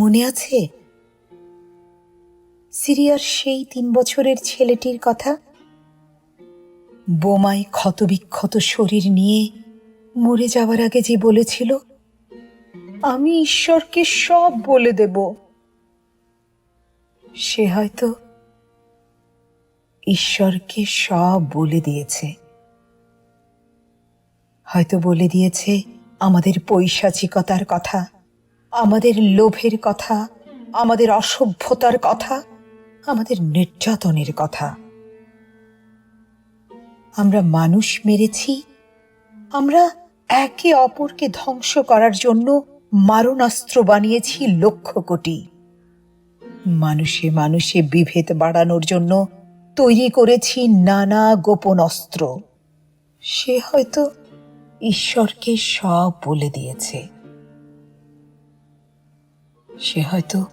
মনে আছে? সিরিয়ার সেই তিন বছরের ছেলেটির কথা? বোমায় ক্ষতবিক্ষত শরীর নিয়ে মরে যাওয়ার আগে যে বলেছিল, আমি ঈশ্বরকে সব বলে দেব। সে হয়তো ঈশ্বরকে সব বলে দিয়েছে। হয়তো বলে দিয়েছে আমাদের পৈশাচিকতার কথা। আমাদের লোভের কথা, আমাদের অসভ্যতার কথা, আমাদের নির্যাতনের কথা। আমরা মানুষ মেরেছি, আমরা একে অপরকে ধ্বংস করার জন্য মারণাস্ত্র বানিয়েছি লক্ষ কোটি। মানুষে মানুষে বিভেদ বাড়ানোর জন্য তৈরি করেছি নানা গোপন অস্ত্র। সে হয়তো ঈশ্বরকে সব বলে দিয়েছে। সে হয়তো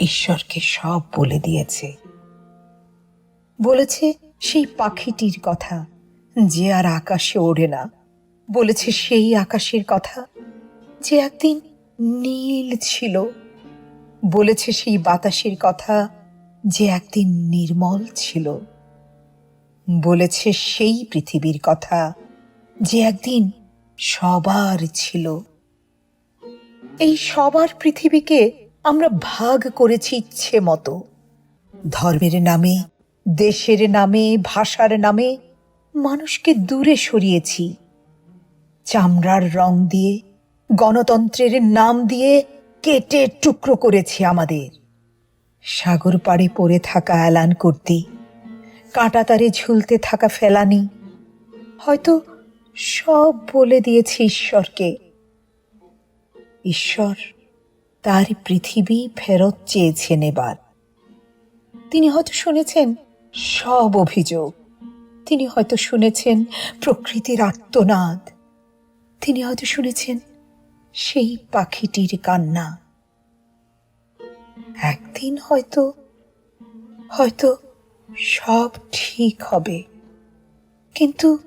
ঈশ্বরকে সব বলে দিয়েছে। বলেছে সেই পাখিটির কথা, যে আর আকাশে ওড়ে না। বলেছে সেই আকাশের কথা, যে একদিন নীল ছিল। বলেছে সেই বাতাসের কথা, যে একদিন নির্মল ছিল। বলেছে সেই পৃথিবীর কথা, যে একদিন সবার ছিল। এই সবার পৃথিবীকে আমরা ভাগ করেছি ইচ্ছে মতো। ধর্মের নামে, দেশের নামে, ভাষার নামে মানুষকে দূরে সরিয়েছি। চামড়ার রং দিয়ে, গণতন্ত্রের নাম দিয়ে কেটে টুকরো করেছি আমাদের। সাগর পাড়ে পড়ে থাকা অ্যালান করতি, কাঁটাতারে ঝুলতে থাকা ফেলানি, হয়তো সব বলে দিয়েছি ঈশ্বরকে। ঈশ্বর, তার পৃথিবী ফেরত চেয়েছেন এবার। তিনি হয়তো শুনেছেন সব অভিযোগ। তিনি হয়তো শুনেছেন প্রকৃতির আত্মনাদ তিনি হয়তো শুনেছেন সেই পাখিটির কান্না। একদিন হয়তো হয়তো সব ঠিক হবে। কিন্তু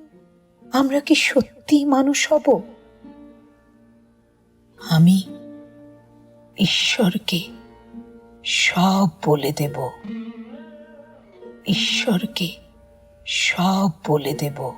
আমরা কি সত্যি মানুষ হব? আমি ঈশ্বরকে সব বলে দেব। ঈশ্বরকে সব বলে দেব।